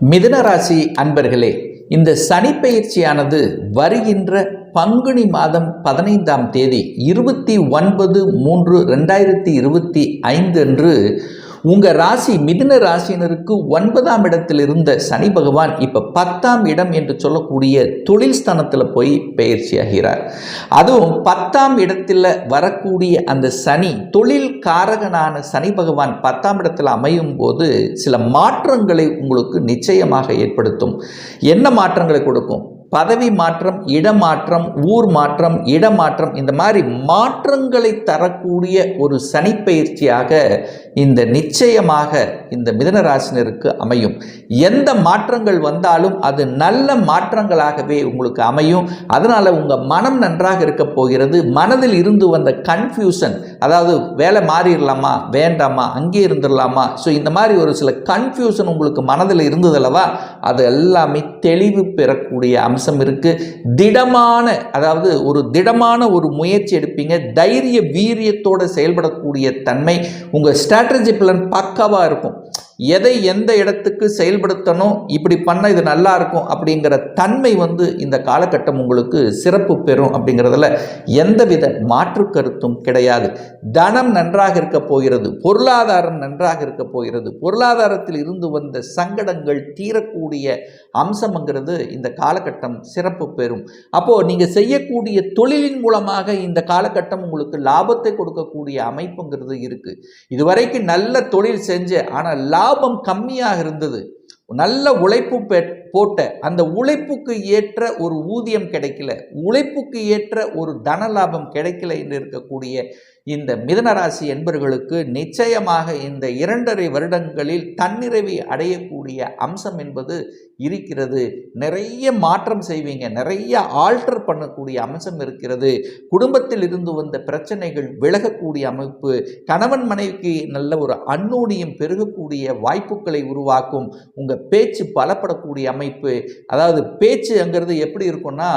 மிதுனராசி அன்பர்களே இந்த சனி பயிற்சியானது வருகின்ற பங்குனி மாதம் பதினைந்தாம் தேதி இருபத்தி ஒன்பது மூன்று ரெண்டாயிரத்தி இருபத்தி ஐந்து அன்று உங்கள் ராசி மிதுன ராசியினருக்கு ஒன்பதாம் இடத்தில் இருந்த சனி பகவான் இப்போ பத்தாம் இடம் என்று சொல்லக்கூடிய தொழில் ஸ்தானத்தில் போய் பயிற்சியாகிறார் அதுவும் பத்தாம் இடத்தில் வரக்கூடிய அந்த சனி தொழில் காரகனான சனி பகவான் பத்தாம் இடத்தில் அமையும் போது சில மாற்றங்களை உங்களுக்கு நிச்சயமாக ஏற்படுத்தும். என்ன மாற்றங்களை கொடுக்கும்? பதவி மாற்றம் இடமாற்றம் ஊர் மாற்றம் இடமாற்றம் இந்த மாதிரி மாற்றங்களை தரக்கூடிய ஒரு சனிப்பயிற்சியாக இந்த நிச்சயமாக இந்த மிதனராசினருக்கு அமையும். எந்த மாற்றங்கள் வந்தாலும் அது நல்ல மாற்றங்களாகவே உங்களுக்கு அமையும். அதனால் உங்கள் மனம் நன்றாக இருக்க போகிறது. மனதில் இருந்து வந்த கன்ஃபியூஷன் அதாவது வேலை மாறிடலாமா வேண்டாமா அங்கே இருந்துடலாமா? ஸோ இந்த மாதிரி ஒரு சில கன்ஃபியூஷன் உங்களுக்கு மனதில் இருந்ததல்லவா அது எல்லாமே தெளிவு பெறக்கூடிய அம்சம் இருக்குது திடமான அதாவது ஒரு திடமான ஒரு முயற்சி எடுப்பீங்க. தைரிய வீரியத்தோடு செயல்படக்கூடிய தன்மை. உங்கள் ஸ்ட்ராட்டஜி பிளான் பக்காவாக இருக்கும். எதை எந்த இடத்துக்கு செயல்படுத்தணும் இப்படி பண்ண இது நல்லா இருக்கும் அப்படிங்கிற தன்மை வந்து இந்த காலகட்டம் உங்களுக்கு சிறப்பு பெறும் அப்படிங்கிறதுல எந்தவித மாற்று கருத்தும் கிடையாது. தனம் நன்றாக இருக்க போகிறது பொருளாதாரம் நன்றாக இருக்க போகிறது பொருளாதாரத்தில் இருந்து வந்த சங்கடங்கள் தீரக்கூடிய அம்சம்ங்கிறது இந்த காலகட்டம் சிறப்பு பெறும். அப்போது நீங்கள் செய்யக்கூடிய தொழிலின் மூலமாக இந்த காலகட்டம் உங்களுக்கு லாபத்தை கொடுக்கக்கூடிய அமைப்புங்கிறது இருக்குது இதுவரைக்கும் நல்ல தொழில் செஞ்சு ஆனால் லாபம் கம்மியாக இருந்தது. நல்ல உழைப்பு போட்ட அந்த உழைப்புக்கு ஏற்ற ஒரு ஊதியம் கிடைக்கல. உழைப்புக்கு ஏற்ற ஒரு தன லாபம் கிடைக்கல என்று இருக்கக்கூடிய இந்த மிதனராசி என்பர்களுக்கு நிச்சயமாக இந்த இரண்டரை வருடங்களில் தன்னிறைவை அடையக்கூடிய அம்சம் என்பது இருக்கிறது. நிறைய மாற்றம் செய்வீங்க. நிறைய ஆல்டர் பண்ணக்கூடிய அம்சம் இருக்கிறது. குடும்பத்தில் இருந்து வந்த பிரச்சனைகள் விலகக்கூடிய அமைப்பு கணவன் மனைவிக்கு நல்ல ஒரு அன்னோடியம் பெருகக்கூடிய வாய்ப்புகளை உருவாக்கும். உங்கள் பேச்சு பலப்படக்கூடிய அமைப்பு அதாவது பேச்சுங்கிறது எப்படி இருக்கும்னா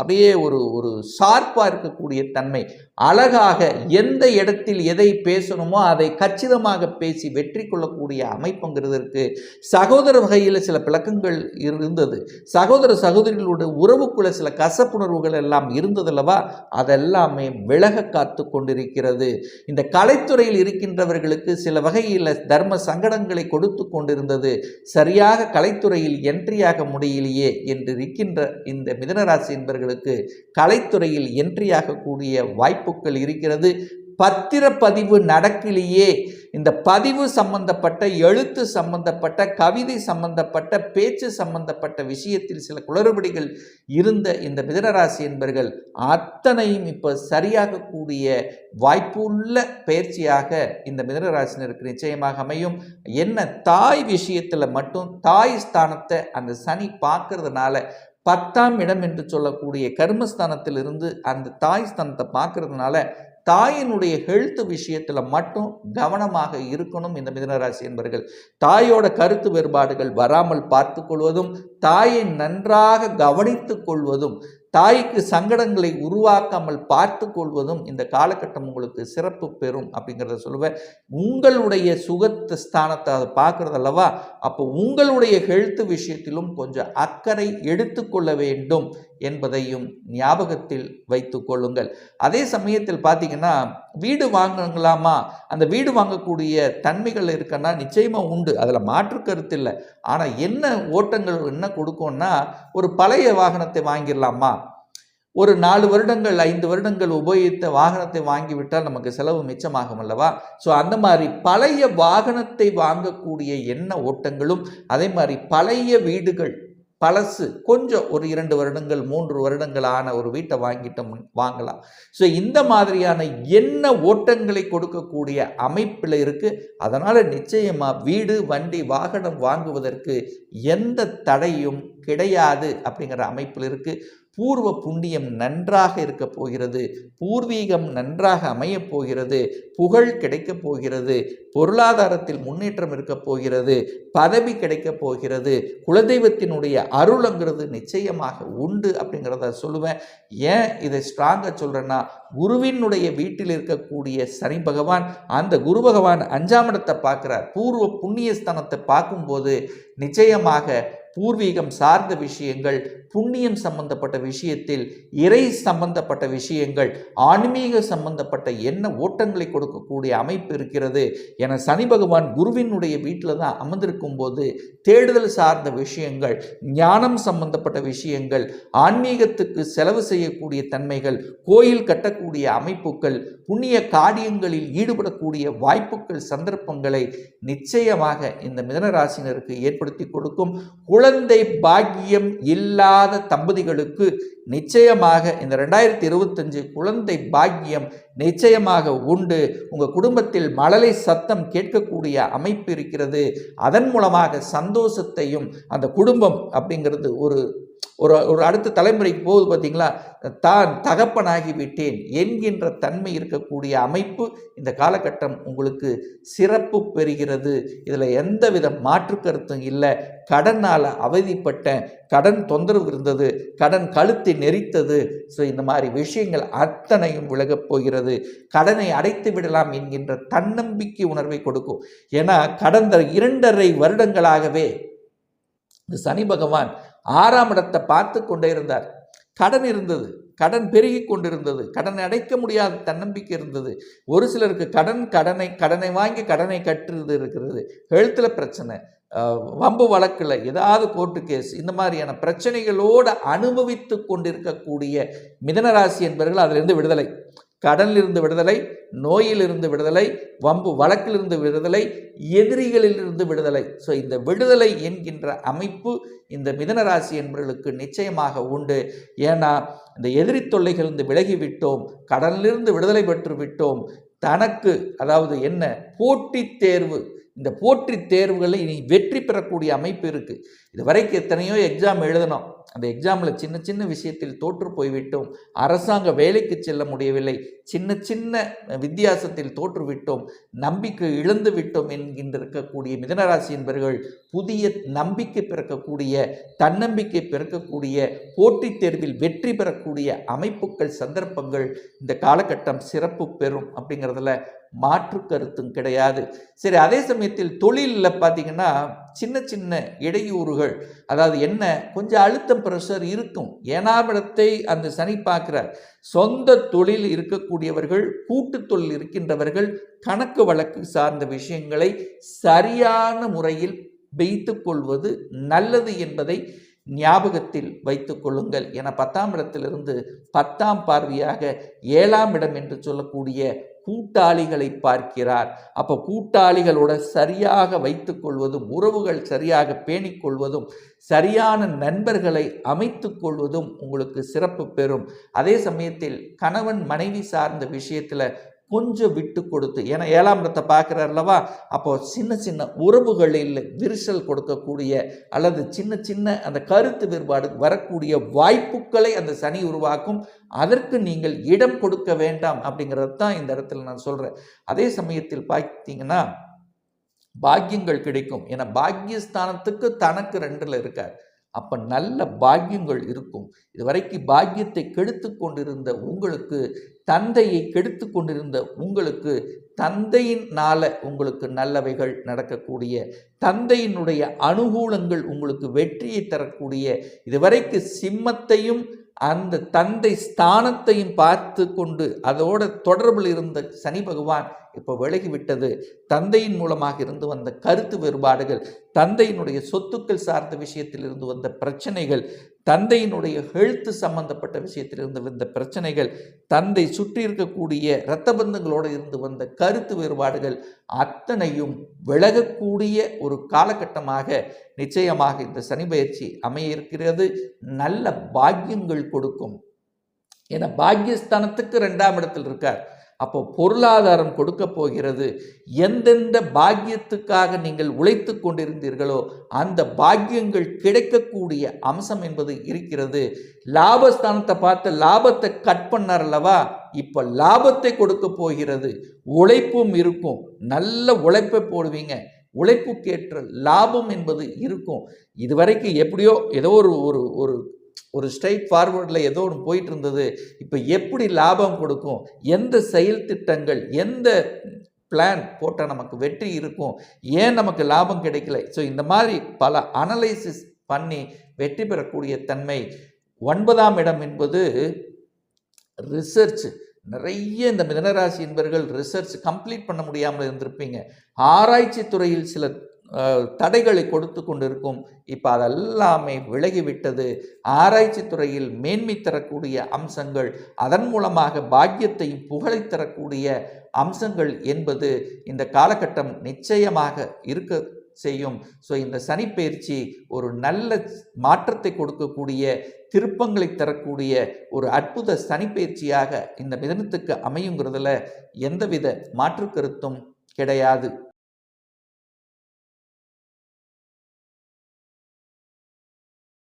அப்படியே ஒரு ஒரு சார்பாக இருக்கக்கூடிய தன்மை. அழகாக எந்த இடத்தில் எதை பேசணுமோ அதை கச்சிதமாக பேசி வெற்றி கொள்ளக்கூடிய அமைப்புங்கிறது சகோதர வகையில் சில பிளக்கங்கள் இருந்தது. சகோதர சகோதரிகளோட உறவுக்குள்ள சில கசப்புணர்வுகள் எல்லாம் இருந்ததல்லவா அதெல்லாமே விலக காத்து கொண்டிருக்கிறது. இந்த கலைத்துறையில் இருக்கின்றவர்களுக்கு சில வகையில் தர்ம சங்கடங்களை கொடுத்து கொண்டிருந்தது. சரியாக கலைத்துறையில் என்ட்ரியாக முடியலையே என்று இருக்கின்ற இந்த மிதனராசி என்பர்கள் என்பவர்களுக்கு கலைத்துறையில் என்ட்ரியாகக்கூடிய வாய்ப்புகள் இருக்கிறது. பத்திரப்பதிவு நடக்கிலேயே இந்த பதிவு சம்பந்தப்பட்ட எழுத்து சம்பந்தப்பட்ட கவிதை சம்பந்தப்பட்ட பேச்சு சம்பந்தப்பட்ட விஷயத்தில் சில குளறுபடிகள் இருந்த இந்த மிதனராசி என்பர்கள் அத்தனையும் இப்போ சரியாகக்கூடிய வாய்ப்புள்ள பயிற்சியாக இந்த மிதனராசினருக்கு நிச்சயமாக அமையும். என்ன தாய் விஷயத்தில் மட்டும் தாய் ஸ்தானத்தை அந்த சனி பார்க்கறதுனால பத்தாம் இடம் என்று சொல்லக்கூடிய கர்மஸ்தானத்திலிருந்து அந்த தாய் ஸ்தானத்தை பார்க்கறதுனால தாயினுடைய ஹெல்த் விஷயத்தில் மட்டும் கவனமாக இருக்கணும் இந்த மிதனராசி என்பர்கள். தாயோட கருத்து வேறுபாடுகள் வராமல் பார்த்து கொள்வதும் தாயை நன்றாக கவனித்து கொள்வதும் தாய்க்கு சங்கடங்களை உருவாக்காமல் பார்த்து கொள்வதும் இந்த காலகட்டம் உங்களுக்கு சிறப்பு பெறும் அப்படிங்கிறத சொல்லுவேன். உங்களுடைய சுகத்து ஸ்தானத்தை அதை பார்க்குறது அல்லவா? அப்போ உங்களுடைய ஹெல்த் விஷயத்திலும் கொஞ்சம் அக்கறை எடுத்துக்கொள்ள வேண்டும். என்பதையும் ஞாபகத்தில் வைத்து கொள்ளுங்கள். அதே சமயத்தில் பார்த்தீங்கன்னா வீடு வாங்கலாமா? அந்த வீடு வாங்கக்கூடிய தன்மைகள் இருக்குன்னா நிச்சயமாக உண்டு. அதில் மாற்று கருத்து இல்லை. ஆனால் என்ன ஓட்டங்கள் என்ன கொடுக்கும்னா ஒரு பழைய வாகனத்தை வாங்கிடலாமா? ஒரு நாலு வருடங்கள் ஐந்து வருடங்கள் உபயோகித்த வாகனத்தை வாங்கிவிட்டால் நமக்கு செலவு மிச்சமாகும் அல்லவா? ஸோ அந்த மாதிரி பழைய வாகனத்தை வாங்கக்கூடிய எண்ண ஓட்டங்களும் அதே மாதிரி பழைய வீடுகள் பழசு கொஞ்சம் ஒரு இரண்டு வருடங்கள் மூன்று வருடங்கள் ஆன ஒரு வீட்டை வாங்கிட்டோம் வாங்கலாம். ஸோ இந்த மாதிரியான என்ன ஓட்டங்களை கொடுக்கக்கூடிய அமைப்பில் இருக்குது அதனால் நிச்சயமாக வீடு வண்டி வாகனம் வாங்குவதற்கு எந்த தடையும் கிடையாது அப்படிங்கிற அமைப்பில் இருக்குது பூர்வ புண்ணியம் நன்றாக இருக்கப் போகிறது பூர்வீகம் நன்றாக அமையப் போகிறது புகழ் கிடைக்கப் போகிறது பொருளாதாரத்தில் முன்னேற்றம் இருக்கப் போகிறது பதவி கிடைக்கப் போகிறது குலதெய்வத்தினுடைய அருளுங்கிறது நிச்சயமாக உண்டு அப்படிங்கிறத சொல்லுவேன். ஏன் இதை ஸ்ட்ராங்காக சொல்கிறேன்னா குருவினுடைய வீட்டில் இருக்கக்கூடிய சனி பகவான் அந்த குரு பகவான் அஞ்சாம் இடத்தை பார்க்குறார். பூர்வ புண்ணியஸ்தானத்தை பார்க்கும்போது நிச்சயமாக பூர்வீகம் சார்ந்த விஷயங்கள் புண்ணியம் சம்பந்தப்பட்ட விஷயத்தில் இறை சம்பந்தப்பட்ட விஷயங்கள் ஆன்மீக சம்பந்தப்பட்ட என்ன ஓட்டங்களை கொடுக்கக்கூடிய அமைப்பு இருக்கிறது என சனி பகவான் குருவினுடைய வீட்டில் தான் அமர்ந்திருக்கும் போது தேடுதல் சார்ந்த விஷயங்கள் ஞானம் சம்பந்தப்பட்ட விஷயங்கள் ஆன்மீகத்துக்கு செலவு செய்யக்கூடிய தன்மைகள் கோயில் கட்டக்கூடிய அமைப்புகள் புண்ணிய காரியங்களில் ஈடுபடக்கூடிய வாய்ப்புகள் சந்தர்ப்பங்களை நிச்சயமாக இந்த மிதனராசினருக்கு ஏற்படுத்தி கொடுக்கும். குழந்தை பாக்கியம் இல்லாத தம்பதிகளுக்கு நிச்சயமாக இந்த ரெண்டாயிரத்தி இருபத்தஞ்சு குழந்தை பாக்கியம் நிச்சயமாக உண்டு. உங்கள் குடும்பத்தில் மழலை சத்தம் கேட்கக்கூடிய அமைப்பு இருக்கிறது. அதன் மூலமாக சந்தோஷத்தையும் அந்த குடும்பம் அப்படிங்கிறது ஒரு ஒரு ஒரு அடுத்த தலைமுறைக்கு போகுது பார்த்தீங்களா தான் தகப்பனாகி விட்டேன் என்கின்ற தன்மை இருக்கக்கூடிய அமைப்பு இந்த காலகட்டம் உங்களுக்கு சிறப்பு பெறுகிறது. இதில் எந்தவித மாற்று கருத்தும் இல்லை. கடனால் அவதிப்பட்டேன் கடன் தொந்தரவு இருந்தது கடன் கழுத்தை நெரித்தது. ஸோ இந்த மாதிரி விஷயங்கள் அத்தனையும் விலகப் போகிறது. கடனை அடைத்து விடலாம் என்கின்ற தன்னம்பிக்கை உணர்வை கொடுக்கும். ஏன்னா கடந்த இரண்டரை வருடங்களாகவே இந்த சனி பகவான் ஆறாம் இடத்தை பார்த்து கொண்டே இருந்தார். கடன் இருந்தது. கடன் பெருகி கொண்டிருந்தது. கடனை அடைக்க முடியாத தன்னம்பிக்கை இருந்தது. ஒரு சிலருக்கு கடன் கடனை கடனை வாங்கி கடனை கட்டுறது இருக்கிறது. ஹெல்த்தில் பிரச்சனை. வம்பு வழக்கில் ஏதாவது கோர்ட்டு கேஸ் இந்த மாதிரியான பிரச்சனைகளோடு அனுபவித்து கொண்டிருக்கக்கூடிய மிதனராசி என்பவர்கள் அதிலிருந்து விடுதலை. கடனிலிருந்து விடுதலை நோயிலிருந்து விடுதலை வம்பு வழக்கிலிருந்து விடுதலை எதிரிகளிலிருந்து விடுதலை. ஸோ இந்த விடுதலை என்கின்ற அமைப்பு இந்த மிதனராசி என்பவர்களுக்கு நிச்சயமாக உண்டு. ஏன்னா இந்த எதிரி தொல்லைகளிலிருந்து விலகி விட்டோம் கடனிலிருந்து விடுதலை பெற்று விட்டோம் தனக்கு அதாவது என்ன போட்டித் தேர்வு. இந்த போட்டித் தேர்வுகளில் இனி வெற்றி பெறக்கூடிய அமைப்பு இருக்குது இது வரைக்கும் எத்தனையோ எக்ஸாம் எழுதணும். அந்த எக்ஸாமில் சின்ன சின்ன விஷயத்தில் தோற்று போய்விட்டோம். அரசாங்க வேலைக்கு செல்ல முடியவில்லை. சின்ன சின்ன வித்தியாசத்தில் தோற்றுவிட்டோம். நம்பிக்கை இழந்து விட்டோம் என்கின்றிருக்கக்கூடிய மிதனராசி என்பவர்கள் புதிய நம்பிக்கை பிறக்கக்கூடிய தன்னம்பிக்கை பிறக்கக்கூடிய போட்டித் தேர்வில் வெற்றி பெறக்கூடிய அமைப்புகள் சந்தர்ப்பங்கள் இந்த காலகட்டம் சிறப்பு பெறும் அப்படிங்கிறதுல மாற்று கருத்தும் கிடையாது. சரி அதே சமயத்தில் தொழிலில் பார்த்தீங்கன்னா சின்ன சின்ன இடையூறுகள் அதாவது என்ன கொஞ்சம் அழுத்தம் ப்ரெஷர் இருக்கும். ஏனாமிடத்தை அந்த சனி பார்க்கிறார். சொந்த தொழில் இருக்கக்கூடியவர்கள் கூட்டு தொழில் இருக்கின்றவர்கள் கணக்கு வழக்கு சார்ந்த விஷயங்களை சரியான முறையில் வைத்து கொள்வது நல்லது என்பதை ஞாபகத்தில் வைத்து கொள்ளுங்கள். என பத்தாம் இடத்திலிருந்து பத்தாம் பார்வையாக ஏழாம் இடம் என்று சொல்லக்கூடிய கூட்டாளிகளை பார்க்கிறார். அப்போ கூட்டாளிகளோட சரியாக வைத்து கொள்வதும் உறவுகள் சரியாக பேணிக்கொள்வதும் சரியான நண்பர்களை அமைத்து கொள்வதும் உங்களுக்கு சிறப்பு பெறும். அதே சமயத்தில் கணவன் மனைவி சார்ந்த விஷயத்தில் கொஞ்சம் விட்டு கொடுத்து ஏன்னா ஏழாம் இடத்தை பார்க்குறார் அல்லவா அப்போ சின்ன சின்ன உறவுகளில் விரிசல் கொடுக்கக்கூடிய அல்லது சின்ன சின்ன அந்த கருத்து வேறுபாடு வரக்கூடிய வாய்ப்புகளை அந்த சனி உருவாக்கும். அதற்கு நீங்கள் இடம் கொடுக்க வேண்டாம் அப்படிங்கிறது தான் இந்த இடத்துல நான் சொல்கிறேன் அதே சமயத்தில் பார்த்தீங்கன்னா பாக்கியங்கள் கிடைக்கும். ஏன்னா பாக்கியஸ்தானத்துக்கு தனக்கு ரெண்டில் இருக்கார். அப்போ நல்ல பாக்கியங்கள் இருக்கும். இதுவரைக்கும் பாக்கியத்தை கெடுத்து கொண்டிருந்த உங்களுக்கு தந்தையை கெடுத்து கொண்டிருந்த உங்களுக்கு தந்தையினால உங்களுக்கு நல்லவைகள் நடக்கக்கூடிய தந்தையினுடைய அனுகூலங்கள் உங்களுக்கு வெற்றியை தரக்கூடிய இதுவரைக்கு சிம்மத்தையும் அந்த தந்தை ஸ்தானத்தையும் பார்த்து கொண்டு அதோட தொடர்பில் இருந்த சனி பகவான் இப்போ விலகிவிட்டது. தந்தையின் மூலமாக இருந்து வந்த கருத்து வேறுபாடுகள் தந்தையினுடைய சொத்துக்கள் சார்ந்த விஷயத்தில் இருந்து வந்த பிரச்சனைகள் தந்தையினுடைய ஹெல்த்து சம்பந்தப்பட்ட விஷயத்தில் இருந்து வந்த பிரச்சனைகள் தந்தை சுற்றி இருக்கக்கூடிய இரத்த பந்தங்களோடு இருந்து வந்த கருத்து வேறுபாடுகள் அத்தனையும் விலகக்கூடிய ஒரு காலகட்டமாக நிச்சயமாக இந்த சனி பயிற்சி அமைய இருக்கிறது நல்ல பாக்கியங்கள் கொடுக்கும். ஏன்னா பாக்கியஸ்தானத்துக்கு ரெண்டாம் இடத்தில் இருக்கார். அப்போ பொருளாதாரம் கொடுக்க போகிறது. எந்தெந்த பாக்கியத்துக்காக நீங்கள் உழைத்து கொண்டிருந்தீர்களோ அந்த பாக்கியங்கள் கிடைக்கக்கூடிய அம்சம் என்பது இருக்கிறது. லாபஸ்தானத்தை பார்த்து லாபத்தை கட் பண்ணார் அல்லவா? இப்போ லாபத்தை கொடுக்க போகிறது. உழைப்பும் இருக்கும். நல்ல உழைப்பை போடுவீங்க. உழைப்புக்கேற்ற லாபம் என்பது இருக்கும். இதுவரைக்கும் எப்படியோ ஏதோ ஒரு ஒரு ஒரு ஸ்ட்ரைட் ஃபார்வர்டில் ஏதோ ஒன்று போயிட்டு இருந்தது இப்போ எப்படி லாபம் கொடுக்கும்? எந்த செயல் திட்டங்கள் எந்த பிளான் போட்டால் நமக்கு வெற்றி இருக்கும்? ஏன் நமக்கு லாபம் கிடைக்கல? ஸோ இந்த மாதிரி பல அனலைசிஸ் பண்ணி வெற்றி பெறக்கூடிய தன்மை ஒன்பதாம் இடம் என்பது ரிசர்ச் நிறைய இந்த மிதனராசி என்பர்கள் ரிசர்ச் கம்ப்ளீட் பண்ண முடியாமல் இருந்திருப்பீங்க. ஆராய்ச்சி துறையில் சில தடைகளை கொடுத்து கொண்டிருக்கும். இப்போ அதெல்லாமே விலகிவிட்டது. ஆராய்ச்சி துறையில் மேன்மை தரக்கூடிய அம்சங்கள் அதன் மூலமாக பாக்கியத்தையும் புகழை தரக்கூடிய அம்சங்கள் என்பது இந்த காலகட்டம் நிச்சயமாக இருக்க செய்யும். ஸோ இந்த சனிப்பெயர்ச்சி ஒரு நல்ல மாற்றத்தை கொடுக்கக்கூடிய திருப்பங்களை தரக்கூடிய ஒரு அற்புத சனிப்பெயர்ச்சியாக இந்த மிதனத்துக்கு அமையுங்கிறதுல எந்தவித மாற்று கருத்தும் கிடையாது.